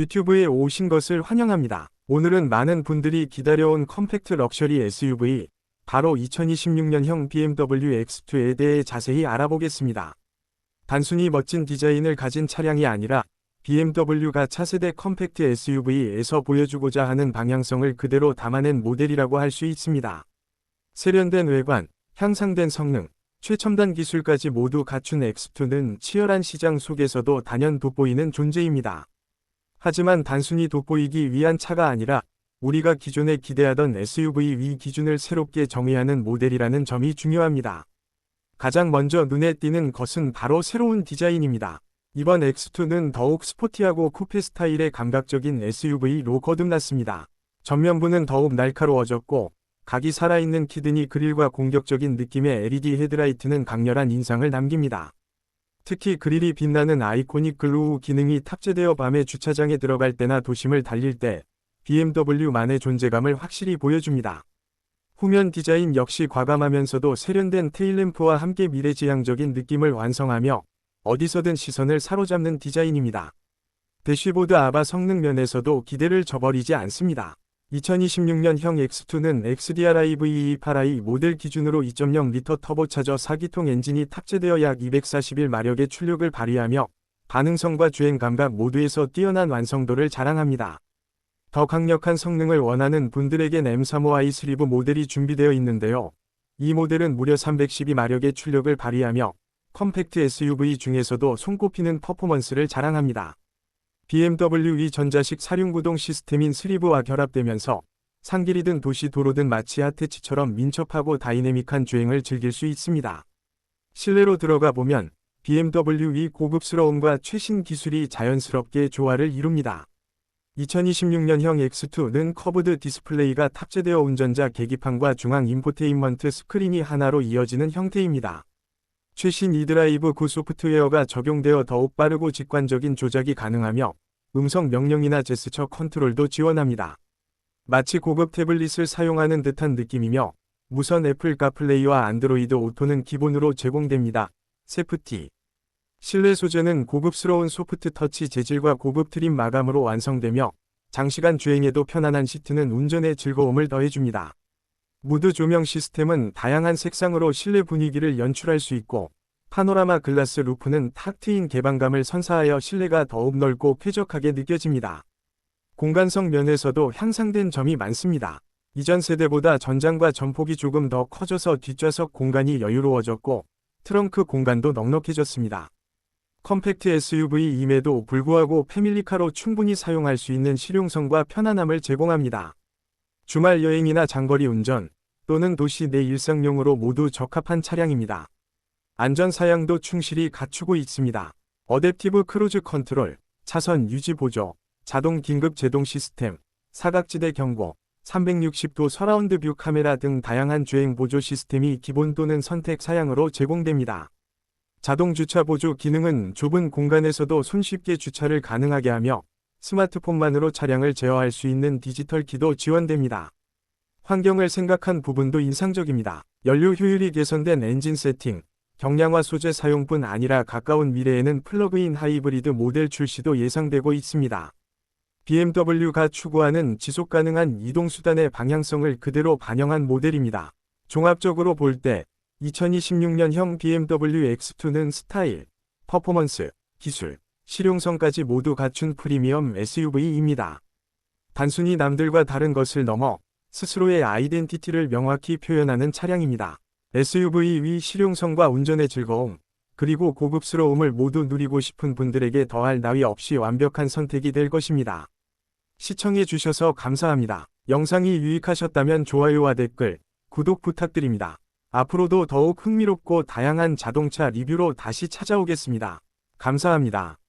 유튜브에 오신 것을 환영합니다. 오늘은 많은 분들이 기다려온 컴팩트 럭셔리 SUV, 바로 2026년형 BMW X2에 대해 자세히 알아보겠습니다. 단순히 멋진 디자인을 가진 차량이 아니라 BMW가 차세대 컴팩트 SUV에서 보여주고자 하는 방향성을 그대로 담아낸 모델이라고 할 수 있습니다. 세련된 외관, 향상된 성능, 최첨단 기술까지 모두 갖춘 X2는 치열한 시장 속에서도 단연 돋보이는 존재입니다. 하지만 단순히 돋보이기 위한 차가 아니라 우리가 기존에 기대하던 SUV 위 기준을 새롭게 정의하는 모델이라는 점이 중요합니다. 가장 먼저 눈에 띄는 것은 바로 새로운 디자인입니다. 이번 X2는 더욱 스포티하고 쿠페 스타일의 감각적인 SUV로 거듭났습니다. 전면부는 더욱 날카로워졌고 각이 살아있는 키드니 그릴과 공격적인 느낌의 LED 헤드라이트는 강렬한 인상을 남깁니다. 특히 그릴이 빛나는 아이코닉 글로우 기능이 탑재되어 밤에 주차장에 들어갈 때나 도심을 달릴 때 BMW만의 존재감을 확실히 보여줍니다. 후면 디자인 역시 과감하면서도 세련된 테일램프와 함께 미래지향적인 느낌을 완성하며 어디서든 시선을 사로잡는 디자인입니다. 대쉬보드 아바 성능 면에서도 기대를 저버리지 않습니다. 2026년형 X2는 XDR IVE8i 모델 기준으로 2.0L 터보차저 4기통 엔진이 탑재되어 약 241마력의 출력을 발휘하며 반응성과 주행 감각 모두에서 뛰어난 완성도를 자랑합니다. 더 강력한 성능을 원하는 분들에겐 M35i 슬리브 모델이 준비되어 있는데요. 이 모델은 무려 312마력의 출력을 발휘하며 컴팩트 SUV 중에서도 손꼽히는 퍼포먼스를 자랑합니다. BMW 전자식 사륜구동 시스템인 슬리브와 결합되면서 산길이든 도시 도로든 마치 하태치처럼 민첩하고 다이내믹한 주행을 즐길 수 있습니다. 실내로 들어가 보면 BMW의 고급스러움과 최신 기술이 자연스럽게 조화를 이룹니다. 2026년형 X2는 커브드 디스플레이가 탑재되어 운전자 계기판과 중앙 인포테인먼트 스크린이 하나로 이어지는 형태입니다. 최신 이드라이브 9 소프트웨어가 적용되어 더욱 빠르고 직관적인 조작이 가능하며 음성 명령이나 제스처 컨트롤도 지원합니다. 마치 고급 태블릿을 사용하는 듯한 느낌이며 무선 애플 카플레이와 안드로이드 오토는 기본으로 제공됩니다. 세프티 실내 소재는 고급스러운 소프트 터치 재질과 고급 트림 마감으로 완성되며 장시간 주행에도 편안한 시트는 운전의 즐거움을 더해줍니다. 무드 조명 시스템은 다양한 색상으로 실내 분위기를 연출할 수 있고 파노라마 글라스 루프는 탁 트인 개방감을 선사하여 실내가 더욱 넓고 쾌적하게 느껴집니다. 공간성 면에서도 향상된 점이 많습니다. 이전 세대보다 전장과 전폭이 조금 더 커져서 뒷좌석 공간이 여유로워졌고 트렁크 공간도 넉넉해졌습니다. 컴팩트 SUV임에도 불구하고 패밀리카로 충분히 사용할 수 있는 실용성과 편안함을 제공합니다. 주말 여행이나 장거리 운전 또는 도시 내 일상용으로 모두 적합한 차량입니다. 안전 사양도 충실히 갖추고 있습니다. 어댑티브 크루즈 컨트롤, 차선 유지 보조, 자동 긴급 제동 시스템, 사각지대 경고, 360도 서라운드 뷰 카메라 등 다양한 주행 보조 시스템이 기본 또는 선택 사양으로 제공됩니다. 자동 주차 보조 기능은 좁은 공간에서도 손쉽게 주차를 가능하게 하며 스마트폰만으로 차량을 제어할 수 있는 디지털 키도 지원됩니다. 환경을 생각한 부분도 인상적입니다. 연료 효율이 개선된 엔진 세팅, 경량화 소재 사용뿐 아니라 가까운 미래에는 플러그인 하이브리드 모델 출시도 예상되고 있습니다. BMW가 추구하는 지속 가능한 이동수단의 방향성을 그대로 반영한 모델입니다. 종합적으로 볼 때 2026년형 BMW X2는 스타일, 퍼포먼스, 기술, 실용성까지 모두 갖춘 프리미엄 SUV입니다. 단순히 남들과 다른 것을 넘어 스스로의 아이덴티티를 명확히 표현하는 차량입니다. SUV 위 실용성과 운전의 즐거움, 그리고 고급스러움을 모두 누리고 싶은 분들에게 더할 나위 없이 완벽한 선택이 될 것입니다. 시청해 주셔서 감사합니다. 영상이 유익하셨다면 좋아요와 댓글, 구독 부탁드립니다. 앞으로도 더욱 흥미롭고 다양한 자동차 리뷰로 다시 찾아오겠습니다. 감사합니다.